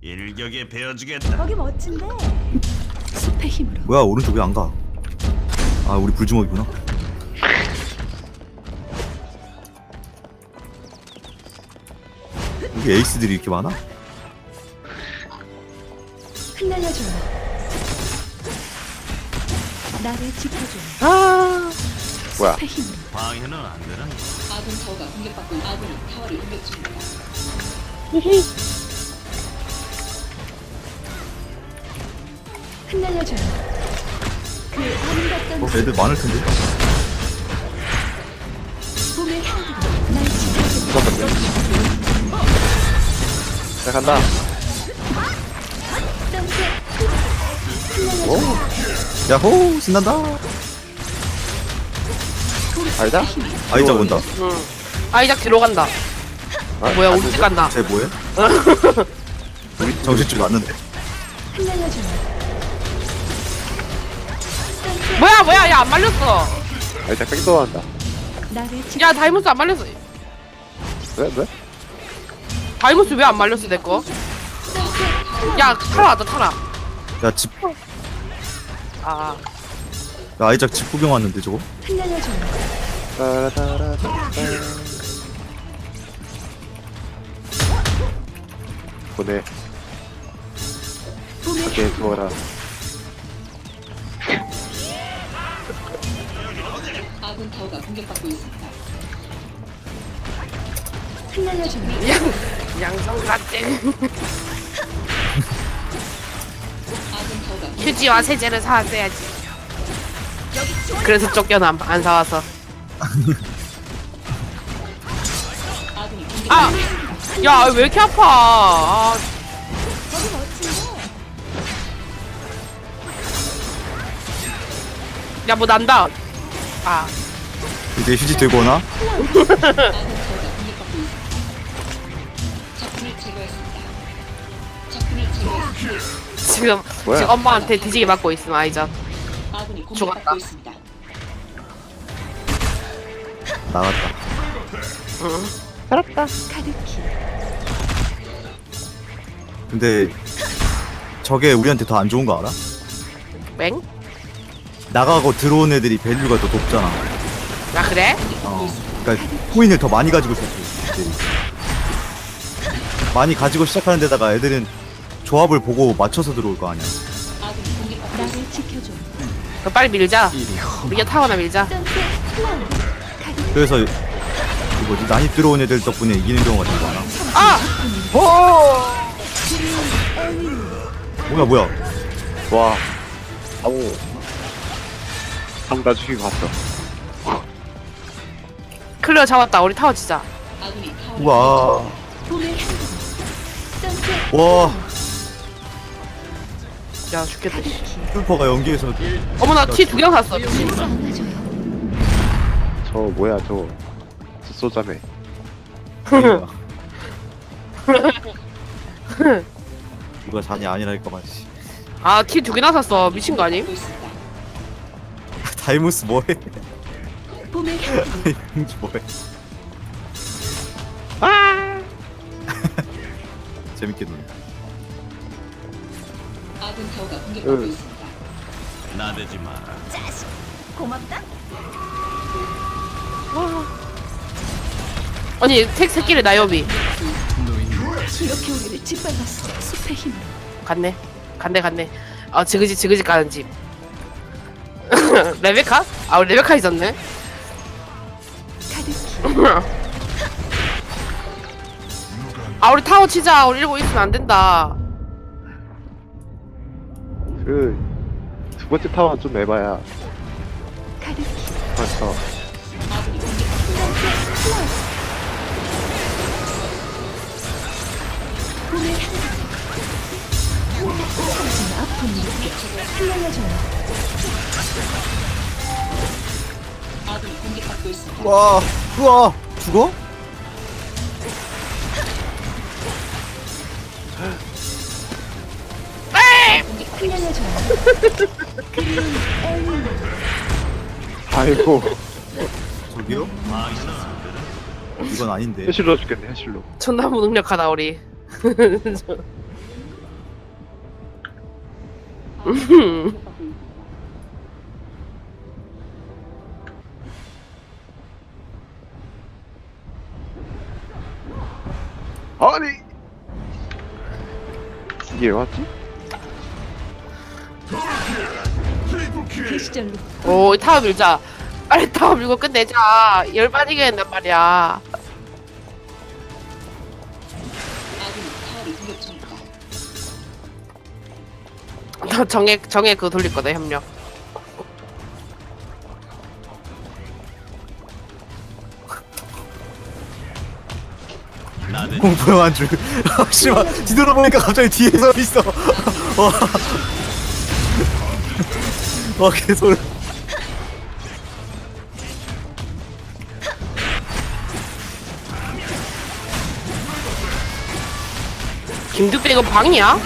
일격에 베어주겠다. 거기 멋진데. 숲의 힘으로. 뭐야 오른쪽 왜 안 가? 아 우리 불주먹이구나. 여기 에이스들이 이렇게 많아? 흩날려줘요. 나를 지켜줘. 아 뭐야 숲의 힘으로. 방해는 안 되나? 아군 타워가 공격받고 있- 아군이 타워를 공격 중입니다. 흩날려줘요. 그 아름답던 어, 애들 많을 텐데. 봄의 향기로 날 지켜줘. 자 간다 땀새 흩날려줘요. 야호 신난다. 알자 아이작 온다. 응. 아이작 뒤로 간다. 아, 뭐야 안 우리 집 되죠? 간다. 쟤 뭐해? 정신줄 맞는데. 뭐야 뭐야 야 안 말렸어. 알자 뺑도 한다. 야 다이모스 안 말렸어. 왜 왜? 다이모스 왜 안 말렸어 내 거? 땀새 야 타라 너 타라. 야집 아 야, 아이작 집 구경 왔는데 저거. 따라따라따 보내 밖에 두어라 아군 타워가 공격받고 있습니다. 흩날려줘요. 양 양성. 아군 타워가 휴지와 세제를 사왔어야지. 그래서 쫓겨남 안 사와서. 아군이 공격 아! 야 왜 이렇게 아파? 아. 야 뭐 난다. 아 이제 휴지 들고 오나? 지금 뭐야? 지금 엄마한테 뒤지게 맞고 있음 아이작. 죽었다. 나갔다. 가득히. 근데 저게 우리한테 더 안 좋은 거 알아? 맹? 나가고 들어온 애들이 밸류가 더 높잖아. 아 그래? 어. 그러니까 코인을 더 많이 가지고 있었지. 애들이. 많이 가지고 시작하는 데다가 애들은 조합을 보고 맞춰서 들어올 거 아니야. 나를. 지켜줘. 그럼 빨리 밀자. 우리가 타거나 밀자. 플라워. 그래서 이 뭐지 난입 들어온 애들 덕분에 이기는 경우가 되게 많아. 아! 뭐야 뭐야? 와 아우 방다 죽이고 갔어 클리어 잡았다. 우리 타워 치자. 우와 와 야 죽겠다. 씨. 슈퍼가 연기에서 어머나 티 두 개 샀어. 미친. 저 뭐야 저 쏘자매 누가 잔이 씨. 아티 두 개나 샀어. 미친 거 아님? 다이무스 뭐해? 봄의. 형지 뭐해? 아! 재밌게 노네. 아군 타워가 공격받고 응. 있습니다. 나대지 마라. 짜식. 고맙다. 아니 택 새끼를 나요비. 이렇게 우리를 짓밟았어. 숲의 힘으로. 갔네. 갔네 갔네. 아 지그지 지그지 가는 집. 레베카? 아 우리 레베카 있었네. 아 우리 타워 치자. 우리 이러고 있으면 안 된다. 그 두 번째 타워 좀 해봐야 공격받고 있습니다. 와 우와 죽어? 아이고 저기요? 이건 아닌데. 현실로 죽겠네 현실로 존나 무능력하다 우리. 아니 이게 왜 왔지? 그 시절로 오, 이 타워 밀자. 빨리 타워 밀고 끝내자. 열반 이겨야 된단 말이야. 아군이 타워를 공격 중이다. 나 정해, 정해 그거 돌릴 거다, 협력. 공포영한 줄. 아, 씨발 뒤돌아보니까 갑자기 뒤에 서 있어. 와. 와 개소리. 김두배 이거 방이야?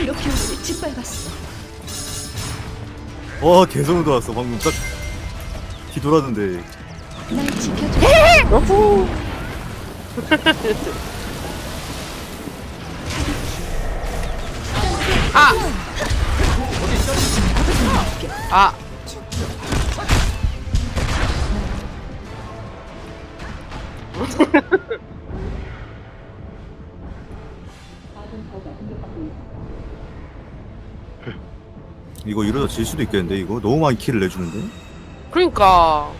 이렇게 우리를 짓밟았어. 와 개소리 돋았어 방금 딱 뒤돌았는데. 날 지켜줘. 아! 아, 이거 이러다 질 수도 있겠는데 이거 너무 많이 킬을 내주는데. 그러니까.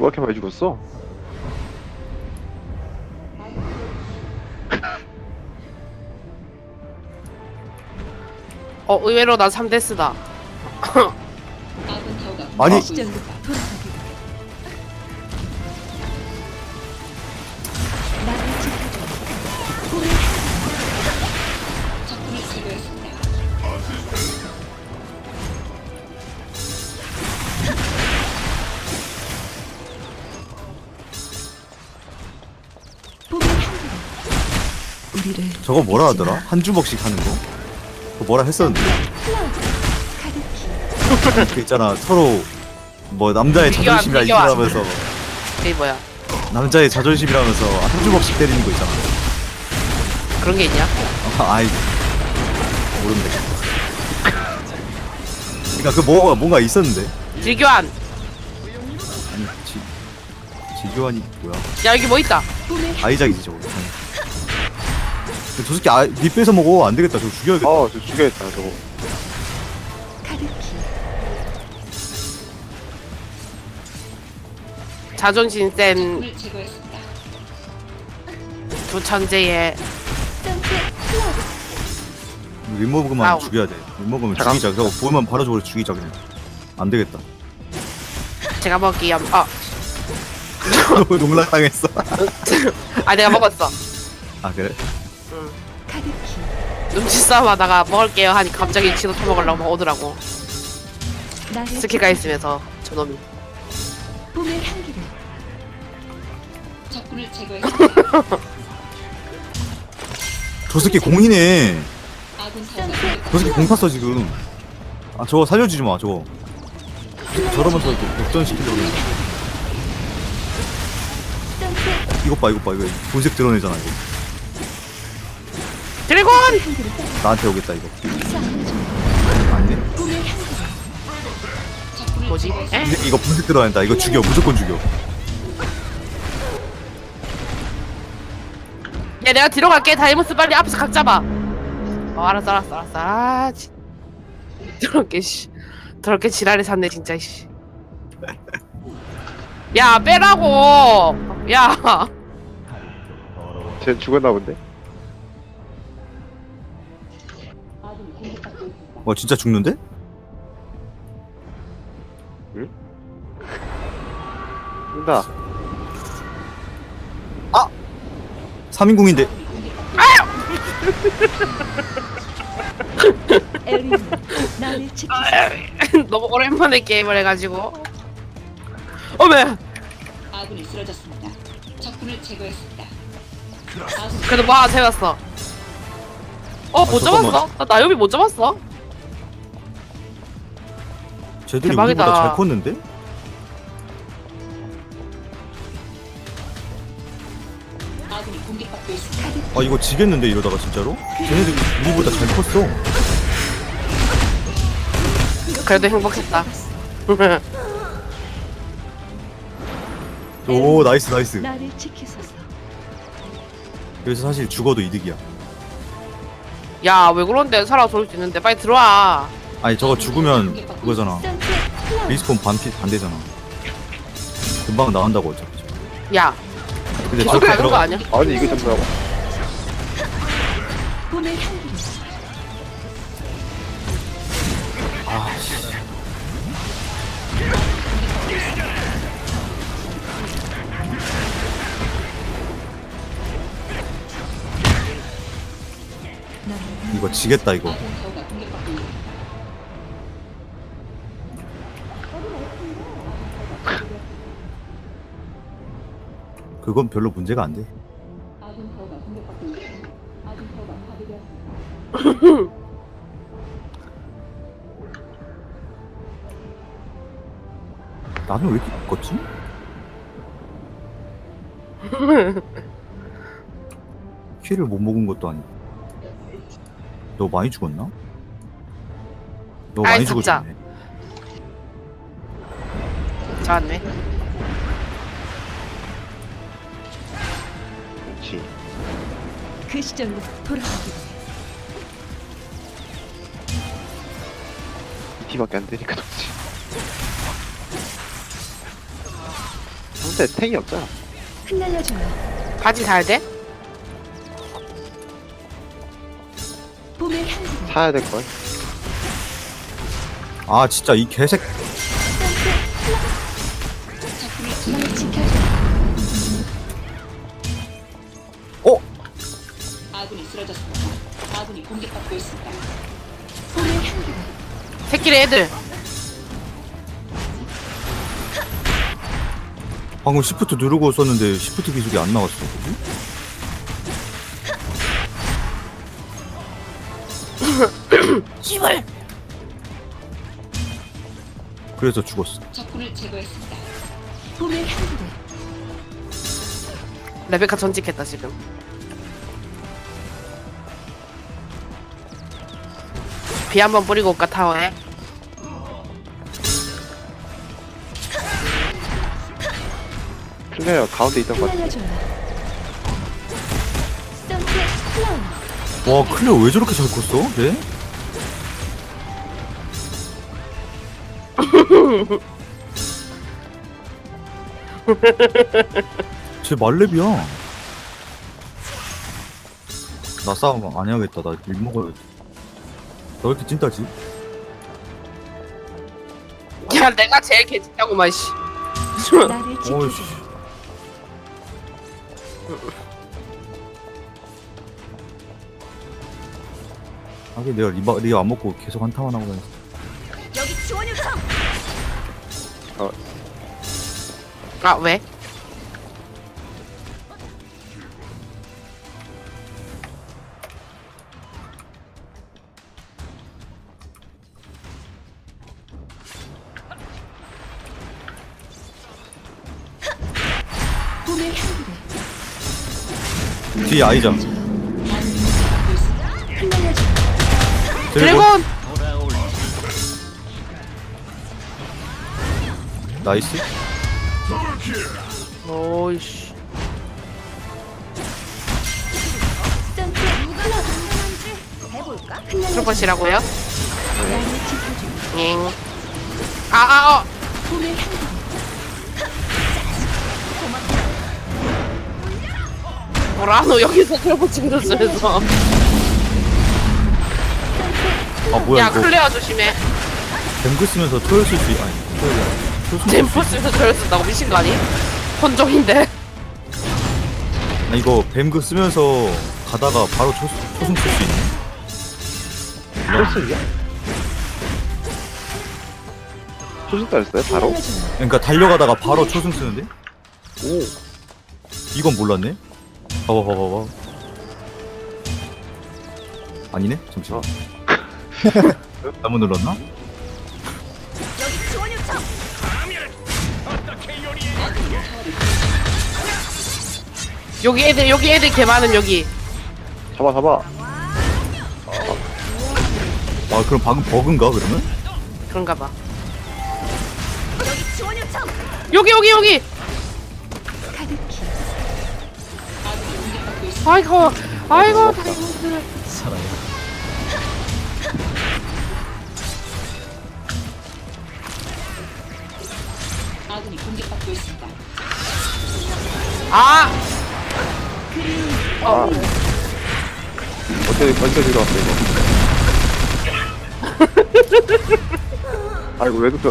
누가 이렇게 많이 죽었어? 어, 의외로 난 3데스다. 아군 타워가 아니. 저거 뭐라 하더라? 마. 한 주먹씩 하는 거? 그거 뭐라 했었는데. 그 있잖아 서로 뭐 남자의 비교한, 자존심이라 비교한. 이기라면서 이게 뭐야? 남자의 자존심이라면서 한 주먹씩 때리는 거 있잖아. 그런 게 있냐? 아, 아이 모른대. 그러니까 그 뭐가 뭔가 있었는데. 질교환! 아니 지 지교환이 뭐야? 야, 여기 뭐 있다. 아이작이지 저거. 저 새끼 아, 니 뺏어 먹어 안 되겠다. 저거 죽여야겠다. 아저 죽여야겠다 저거 자존심 센 적군을 제거했습니다. 두 천재의 선셋 플러스 윗먹으면 아우. 죽여야 돼. 윗 먹으면 잠깐. 죽이자. 저거 보면 바로 저걸 죽이자 그냥. 안 되겠다. 제가 먹기 한, 아, 너 농락당했어. 아, 내가 먹었어. 아 그래? 가득히 눈치 싸움 하다가 먹을게요 하니 갑자기 지도 터먹으려고 막 오더라고. 나를 스키가 있으면서 저놈이. 봄의 향기를 적군을 제거했습니다. 저 새끼 공이네. 아군 저 새끼 공 탔어 지금. 아 저거 살려주지 마 저거. 저러면서 이렇게 역전시키려고. 그래. 이것 봐 이것 봐 이거 본색 드러내잖아 이거. 드래곤! 나한테 오겠다 이거. 뭐지? 에? 이거, 이거 본색 드러낸다. 이거 죽여 무조건 죽여. 야, 내가 뒤로 갈게. 다이모스 빨리 앞에서 각 잡아. 어, 알았어, 알았어, 알았어. 아, 지. 더럽게, 씨. 더럽게 지랄을 샀네, 진짜, 씨. 야, 빼라고! 야! 쟤 죽었나 본데? 와 진짜 죽는데? 뜬다 3인궁인데 에리는 나를 지키고 너무 오랜만에 게임을 해가지고. 어메! 아군이 쓰러졌습니다. 적군을 제거했습니다. 아군 그래도 뭐 하나 세웠어. 어, 못 아, 잠깐만. 잡았어? 나 나요비 못 잡았어? 쟤들이 대박이다. 우리보다 잘 컸는데? 아 이거 지겠는데 이러다가 진짜로? 쟤네들 우리보다 잘 컸어 그래도 행복했다. 오 나이스 나이스 나를 지키소서. 그래서 사실 죽어도 이득이야 야, 왜 그런데 살아서 올수 있는데 빨리 들어와. 아니 저거 죽으면 그거잖아. 리스폰 반피 반대잖아. 금방 나간다고 어차피. 야, 근데 계속 저렇게 가는 거 들어가 아니야? 아니 이게 좀 뭐야 나는 이거 지겠다 이거 그건 별로 문제가 안돼 타워가 파괴되었습니다. 나는 왜 이렇게 컸지? 키를 못 먹은 것도 아니고 너 많이 죽었나? 너 아이, 많이 진짜. 죽었네 좋았네. 그 시절로 돌아가기를. 이 티밖에 안 되니까 좋지 상대 탱이 없잖아 흩날려줘요. 바지 잘 돼? 봄의. 사야 될 걸 아 진짜 이 개색. 날 지켜줘. 새끼리 애들. 방금 시프트 누르고 썼는데 시프트 기술이 안 나왔어 뭐지? 씨발. 그래서 죽었어 적군을 제거했습니다. 봄의 향기를. 레베카 전직했다 지금. 비 한 번 뿌리고 올까 타워에? 플레이어 가운데 있던 것 같아. 와 클리어 왜 저렇게 잘 컸어? 쟤? 쟤 말렙이야 나 싸움 안 해야겠다 나 일 먹어야겠다 너왜 이렇게 찐따지? 야 내가 제일 개짓다고만 씨. 나를 지켜줘. 어이씨 하긴 내가 리바, 리가 안 먹고 계속 한타만 하고 다녔어 여기 지원 요청. 아 왜? 봄의 향기를. 뒤에 아이자 드래곤. 나이스 오이씨. 선셋 누가 나 당근한지 해볼까? 흩날려줘요. 트로퍼시라고요? 나를 지켜줘. 잉. 아아 어. 뭐라 너 여기서 트로퍼 찍어줬으면서. 아 뭐야 야 이거 클레어 조심해. 뱀그 쓰면서 토열 쓸수 있.. 아니 초승 쓸수 템포 쓰면서 저를 쓴다고 미친 거 아니? 혼종인데. 있- 아, 이거 뱀그 쓰면서 가다가 바로 초, 초승 쓸수 있네 초승이야? 초승 따였어요 바로? 그러니까 달려가다가 바로 초승 쓰는데? 오 이건 몰랐네 봐봐 봐봐 봐봐 아니네? 잠시만 잘못 눌렀나? 여기 애들 여기 애들 개 많음 여기 잡아 잡아 아 그럼 방금 버그인가 그러면? 그런가 봐 여기. 여기 여기. 아이고 아이고 다이모스 아군 아 어떻게 어떻게 들어왔어 이거 아이고 왜 그렇게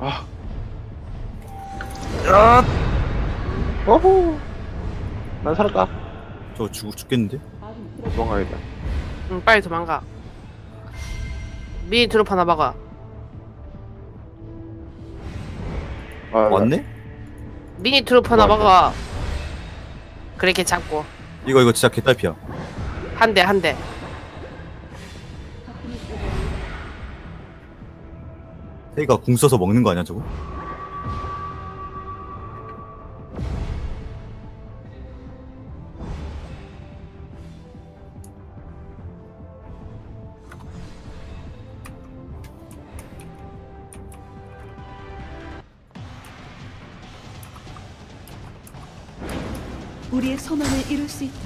아. 야! 어후. 난 살았다. 저 죽, 죽겠는데? 도망가야겠다. 응, 빨리 도망가 미니 드롭 하나 막아 아, 왔네? 미니 드롭 하나 맞아. 막아 그래 걔 잡고 이거 이거 진짜 개딸피야 한 대 한 대 테이가 궁 써서 먹는 거 아니야 저거? 우리의 소망을 이룰 수 있도록.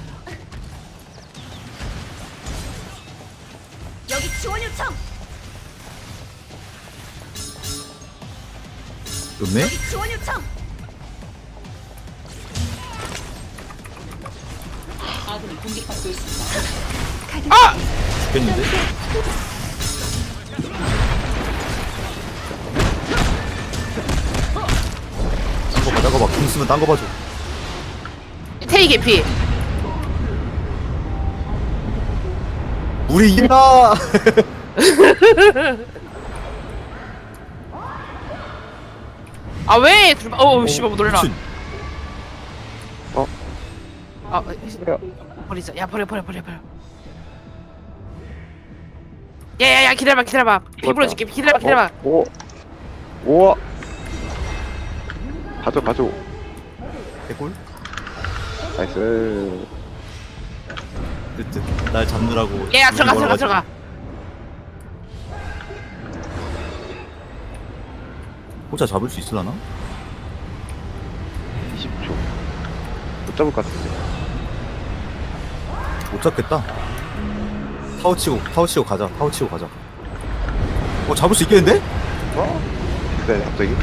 여기 지원 요청. 좋네? 여기 지원 요청. 아군이 공격받고 있습니다. 가득히. 아! 죽겠는데? 딴거 봐, 딴거 봐. 궁 쓰면 딴거 봐줘. 테이 개피 우리 이긴다! 아 왜? 어우 씨발 놀라 미친. 아 그래요. 버리자 야 버려 버려 버려 버려 야야야 기다려봐 기다려봐 피 불어줄게 기다려봐 기다려봐 어, 오. 오. 가져 가져. 개꿀? 나이스. 날 잡느라고. 야야 들어가 들어가. 들어가 혼자 잡을 수 있으려나? 20초. 못 잡을 것 같은데. 못 잡겠다. 타워 치고, 타워 치고 가자. 타워 치고 가자. 어, 잡을 수 있겠는데? 어? 네 갑자기.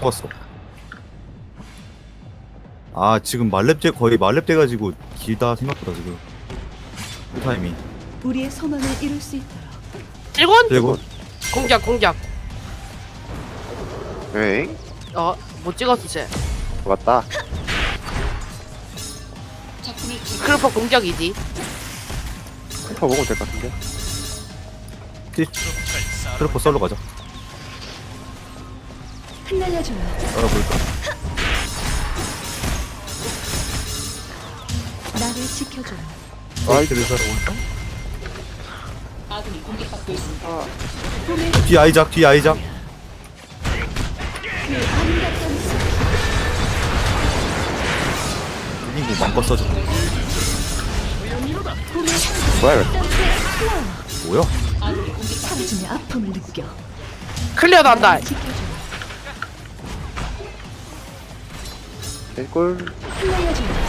좋았어. 아, 지금 말렙제 거의 말렙 돼가지고 길다 생각보다 지금. 타임이. 우리의 소망을 이룰 수 있도록. 일군 그리고 공격 공격 네. 어못 찍었어 쟤 맞다. 크루퍼 공격이지 슈퍼 먹으면 될 것 같은데. 트로퍼 썰러 가자. 흩날려줘요. 썰어볼까? 나를 지켜줘요. 아이, 그래서 아군이 공격받고 있습니다. 뒤 아이작, 뒤 아이작. 그 아름답던 숲. 그리고 맘껏 써줘. 뭐야 이거. 뭐야? 아군이 공격받고 아픔을 느껴. 선셋 플라워. 봄의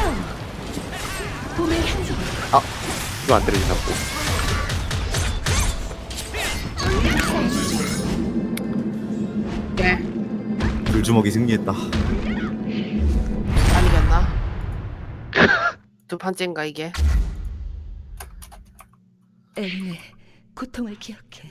향기. 이거 안 때리지 자꾸. 네 불주먹이 승리했다. 아니겠나 두 번째인가 이게 엘린의 고통을 기억해.